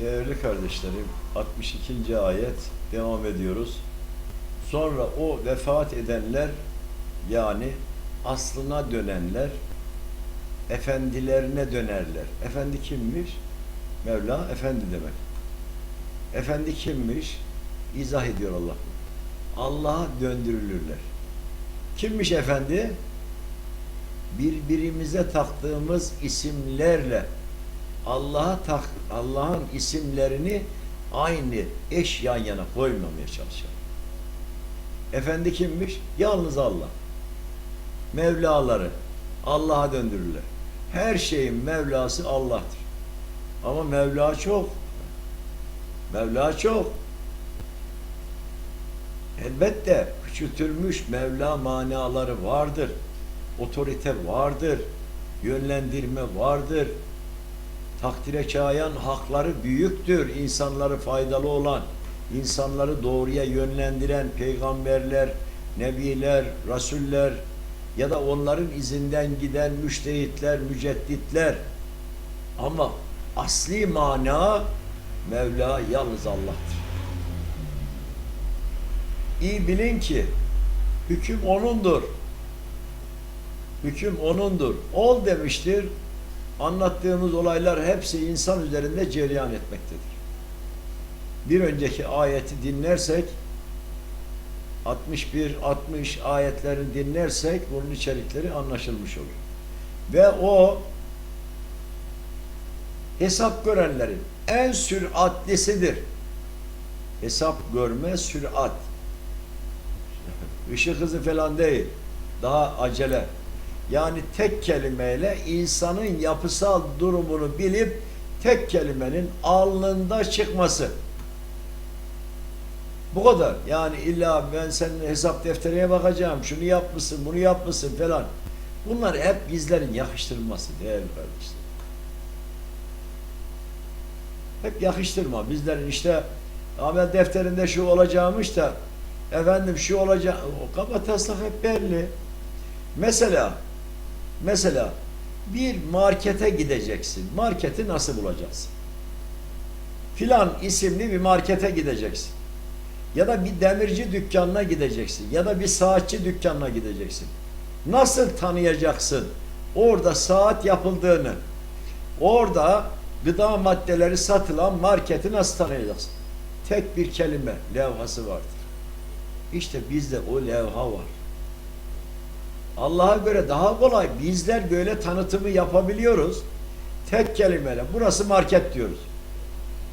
Değerli kardeşlerim, 62. ayet devam ediyoruz. Sonra o vefat edenler yani aslına dönenler efendilerine dönerler. Efendi kimmiş? Mevla efendi demek. Efendi kimmiş? İzah ediyor Allah. Allah'a döndürülürler. Kimmiş efendi? Birbirimize taktığımız isimlerle Allah'a Allah'ın isimlerini aynı eş yan yana koymamaya çalışalım. Efendi kimmiş? Yalnız Allah. Mevlaları Allah'a döndürürler. Her şeyin Mevlası Allah'tır. Ama Mevla çok. Mevla çok. Elbette küçültülmüş Mevla manaları vardır. Otorite vardır. Yönlendirme vardır. Takdire şayan hakları büyüktür. İnsanları faydalı olan, insanları doğruya yönlendiren peygamberler, nebiler, rasuller ya da onların izinden giden müştehitler, mücedditler. Ama asli mana Mevla yalnız Allah'tır. İyi bilin ki hüküm O'nundur. Hüküm O'nundur. Ol demiştir. Anlattığımız olaylar hepsi insan üzerinde cereyan etmektedir. Bir önceki ayeti dinlersek 61-60 ayetlerini dinlersek bunun içerikleri anlaşılmış olur. Ve o hesap görenlerin en süratlisidir. Hesap görme sürat. Işık hızı falan değil. Daha acele. Yani tek kelimeyle insanın yapısal durumunu bilip tek kelimenin alnında çıkması. Bu kadar. Yani illa ben senin hesap defterine bakacağım, şunu yapmışsın, bunu yapmışsın falan. Bunlar hep bizlerin yakıştırılması değerli kardeşler. Hep yakıştırma. Bizlerin işte amel defterinde şu olacağımış da efendim şu olacak. O kaba taslak hep belli. Mesela mesela bir markete gideceksin. Marketi nasıl bulacaksın? Filan isimli bir markete gideceksin. Ya da bir demirci dükkanına gideceksin. Ya da bir saatçi dükkanına gideceksin. Nasıl tanıyacaksın orada saat yapıldığını? Orada gıda maddeleri satılan marketi nasıl tanıyacaksın? Tek bir kelime levhası vardır. İşte bizde o levha var. Allah'a göre daha kolay. Bizler böyle tanıtımı yapabiliyoruz. Tek kelimeyle. Burası market diyoruz.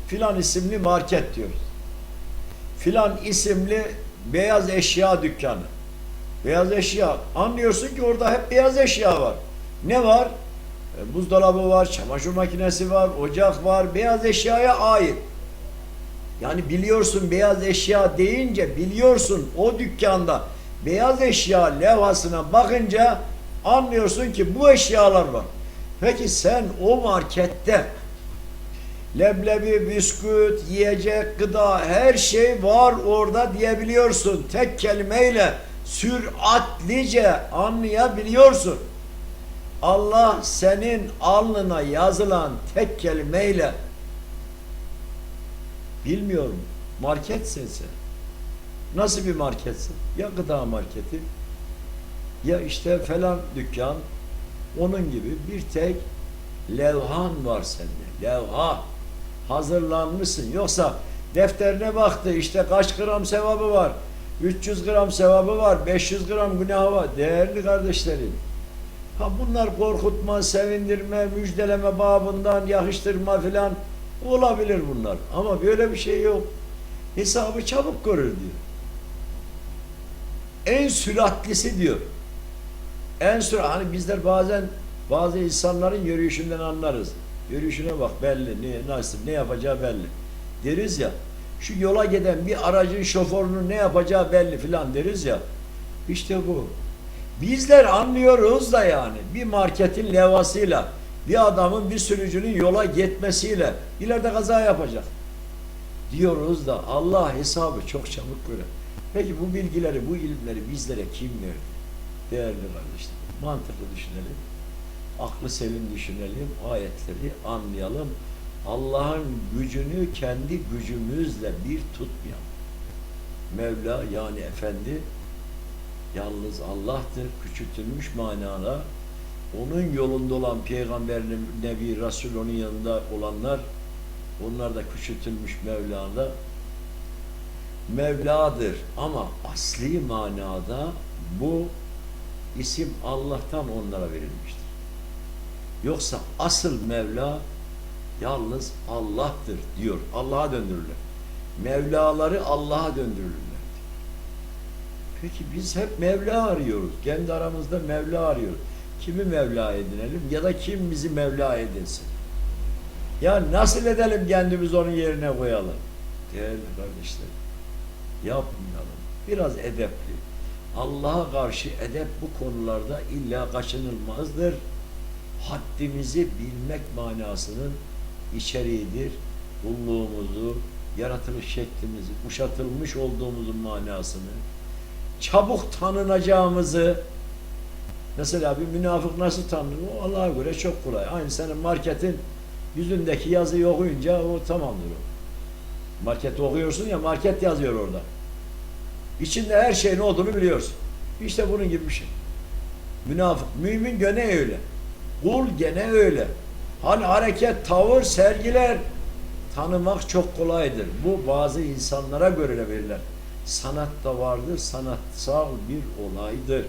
Filan isimli market diyoruz. Filan isimli beyaz eşya dükkanı. Beyaz eşya. Anlıyorsun ki orada hep beyaz eşya var. Ne var? E, buzdolabı var, çamaşır makinesi var, ocak var. Beyaz eşyaya ait. Yani biliyorsun beyaz eşya deyince biliyorsun o dükkanda beyaz eşya levhasına bakınca anlıyorsun ki bu eşyalar var. Peki sen o markette leblebi, bisküvit, yiyecek, gıda her şey var orada diyebiliyorsun. Tek kelimeyle süratlice anlayabiliyorsun. Allah senin alnına yazılan tek kelimeyle bilmiyorum marketsin sen. Nasıl bir marketsin? Ya gıda marketi ya işte falan dükkan onun gibi bir tek levhan var sende. Levha. Hazırlanmışsın. Yoksa defterine baktı işte kaç gram sevabı var. 300 gram sevabı var. 500 gram günahı var. Değerli kardeşlerim. Ha bunlar korkutma, sevindirme, müjdeleme babından yakıştırma filan olabilir bunlar. Ama böyle bir şey yok. Hesabı çabuk görür diyor. En süratlisi diyor. En sürat hani bizler bazen bazı insanların yürüyüşünden anlarız. Yürüyüşüne bak belli, ne, nasıl, ne yapacağı belli. Deriz ya, şu yola giden bir aracın şoförünün ne yapacağı belli filan deriz ya. İşte bu. Bizler anlıyoruz da yani bir marketin levhasıyla, bir adamın, bir sürücünün yola gitmesiyle ileride kaza yapacak. Diyoruz da Allah hesabı çok çabuk görer. Peki bu bilgileri, bu ilimleri bizlere kim verdi? Değerli kardeşlerim, mantıklı düşünelim aklı selim düşünelim, ayetleri anlayalım. Allah'ın gücünü kendi gücümüzle bir tutmayan Mevla yani Efendi yalnız Allah'tır küçültülmüş manada onun yolunda olan peygamber nebi Resul onun yanında olanlar onlar da küçültülmüş Mevla'da Mevla'dır ama asli manada bu isim Allah'tan onlara verilmiştir. Yoksa asıl Mevla yalnız Allah'tır diyor. Allah'a döndürürler. Mevlaları Allah'a döndürürler. Peki biz hep Mevla arıyoruz. Kendi aramızda Mevla arıyoruz. Kimi Mevla edinelim ya da kim bizi Mevla edinsin? Ya nasıl edelim kendimizi onun yerine koyalım? Değerli kardeşlerim, yapmayalım. Biraz edepli. Allah'a karşı edep bu konularda illa kaçınılmazdır. Haddimizi bilmek manasının içeriğidir. Kulluğumuzu, yaratılış şeklimizi, kuşatılmış olduğumuzun manasını, çabuk tanınacağımızı, mesela bir münafık nasıl tanınır? O Allah'a göre çok kolay. Aynı senin marketin yüzündeki yazıyı okuyunca o tamamdır o. Market okuyorsun ya market yazıyor orada. İçinde her şeyin olduğunu biliyorsun. İşte bunun gibi bir şey. Münafık, mümin gene öyle. Kul gene öyle. Hani hareket, tavır, sergiler tanımak çok kolaydır. Bu bazı insanlara göre verilen sanat da vardır, sanatsal bir olaydır.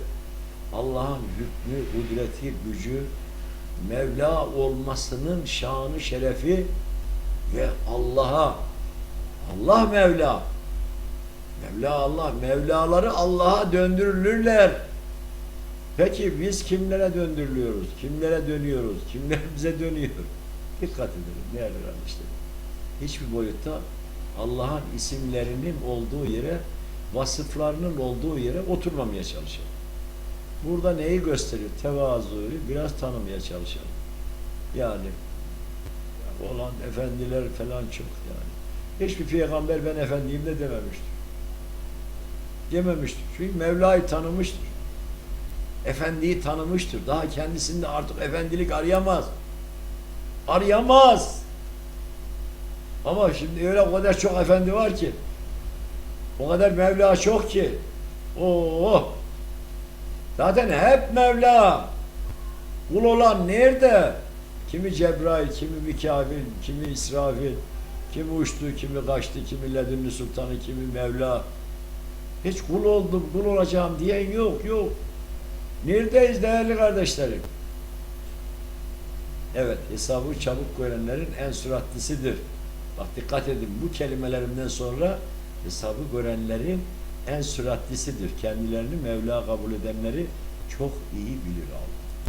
Allah'ın hükmü, kudreti, gücü, Mevla olmasının şanı, şerefi ve Allah'a Allah Mevla Mevla Allah, Mevlaları Allah'a döndürülürler. Peki biz kimlere döndürülüyoruz? Kimlere dönüyoruz? Kimler bize dönüyor? Dikkat edelim değerli kardeşlerim. Hiçbir boyutta Allah'ın isimlerinin olduğu yere, vasıflarının olduğu yere oturmamaya çalışalım. Burada neyi gösteriyor? Tevazuyu biraz tanımaya çalışalım. Yani olan efendiler falan çok yani. Hiçbir peygamber ben efendiyim de dememiştir. Dememiştir. Çünkü Mevla'yı tanımıştır. Efendiyi tanımıştır. Daha kendisinde artık efendilik arayamaz. Arayamaz. Ama şimdi öyle o kadar çok efendi var ki. O kadar Mevla çok ki. Oo. Zaten hep Mevla. Kul olan nerede? Kimi Cebrail, kimi Mikabil, kimi İsrafil, kimi uçtu, kimi kaçtı, kimi Ledünlü Sultanı, kimi Mevla. Hiç kul oldum, kul olacağım diyen yok, yok. Neredeyiz değerli kardeşlerim? Evet, hesabı çabuk görenlerin en süratlisidir. Bak dikkat edin, bu kelimelerimden sonra hesabı görenlerin en süratlisidir. Kendilerini Mevla kabul edenleri çok iyi bilir Allah.